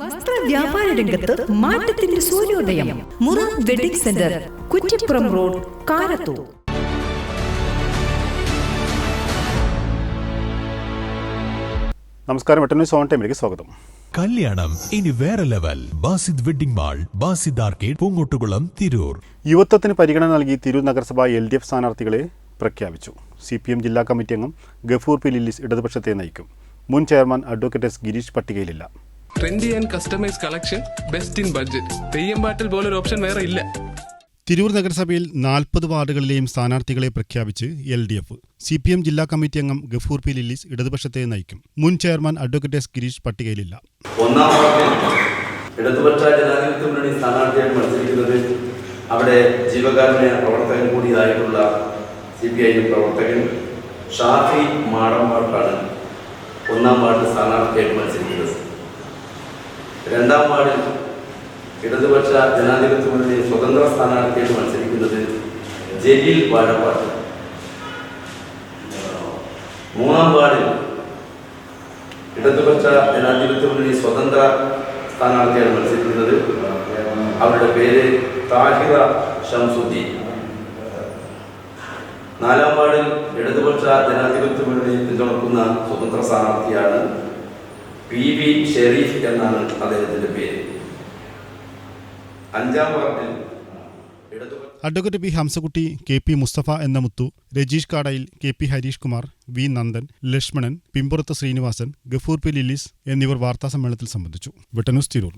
വസ്ത്ര വ്യാപാര രംഗത്ത് മാറ്റത്തിന്റെ സൂര്യോദയം. Mura wedding centre Kuttippuram road Karathur. നമസ്കാരം എട്ടനൂസ് ഓൺ ടൈമിലേക്ക് സ്വാഗതം. കല്യാണം ഇനി വേറെ level. Basid wedding mall Basid arcade Poongottukulam Tirur. യുവത്വത്തിന് പരിഗണന നൽകി തിരൂർ നഗരസഭ എൽ ഡി എഫ് സ്ഥാനാർത്ഥികളെ പ്രഖ്യാപിച്ചു. സി പി എം ജില്ലാ കമ്മിറ്റി അംഗം ഗഫൂർ പി ലില്ലിസ് ഇടതുപക്ഷത്തെ നയിക്കും. മുൻ chairman advocate S Girish പട്ടികയിലില്ല. Trendy and customise collection best in budget Theyyam പോലെ പോലൊരു ഓപ്ഷൻ വേറെ ഇല്ല. തിരൂർ നഗരസഭയിൽ നാൽപ്പത് വാർഡുകളിലെയും സ്ഥാനാർത്ഥികളെ പ്രഖ്യാപിച്ച് L D F C P M ജില്ലാ കമ്മിറ്റി അംഗം ഗഫൂർ പി ലില്ലീസ് ഇടതുപക്ഷത്തെ നയിക്കും. മുൻ ചെയർമാൻ അഡ്വക്കേറ്റ് എസ് ഗിരീഷ് പട്ടികയിലില്ല. ഒന്നാം ഇടതുപക്ഷ ജനാധിപത്യ മുന്നണി സ്ഥാനാർത്ഥിയായി മത്സരിക്കുന്നത് അവിടെ ജീവകാരുണ്യ പ്രവർത്തകൻ കൂടിയായിട്ടുള്ള സി പി ഐ പ്രവർത്തകൻ ഷാഫി മാടമ്പാട്ടാണ് ഒന്നാം വാർഡ് സ്ഥാനാർത്ഥിയായിട്ട് മത്സരിക്കുന്നത്. രണ്ടാം വാർഡിൽ ഇടതുപക്ഷ ജനാധിപത്യ മുന്നണി സ്വതന്ത്ര സ്ഥാനാർത്ഥിയായിട്ട് മത്സരിക്കുന്നത് ജലീൽ വാഴപ്പാട്ട്. മൂന്നാം വാർഡിൽ ഇടതുപക്ഷ ജനാധിപത്യ മുന്നണി സ്വതന്ത്ര സ്ഥാനാർത്ഥിയാണ് മത്സരിക്കുന്നത് അവരുടെ പേര് താഹിറ ഷംസുദ്ദീൻ നാലാം വാർഡിൽ ഇടതുപക്ഷ ജനാധിപത്യ മുന്നണി പിന്തുണക്കുന്ന സ്വതന്ത്ര സ്ഥാനാർത്ഥിയാണ് പി. വി. ഷെരീഫ് എന്നാണ് അദ്ദേഹത്തിന്റെ പേര്. അഞ്ചാം വാർഡിൽ advocate P. Hamsakutty K. P. Mustafa എന്ന Muthu Rajeesh Kadayil K. P. Harish Kumar V. Nandan Lakshmanan Pimpurathu Srinivasan Gafoor P. Lillis എന്നിവർ വാർത്താസമ്മേളനത്തിൽ സംബന്ധിച്ചു. വെട്ടന്യൂസ് തിരൂർ.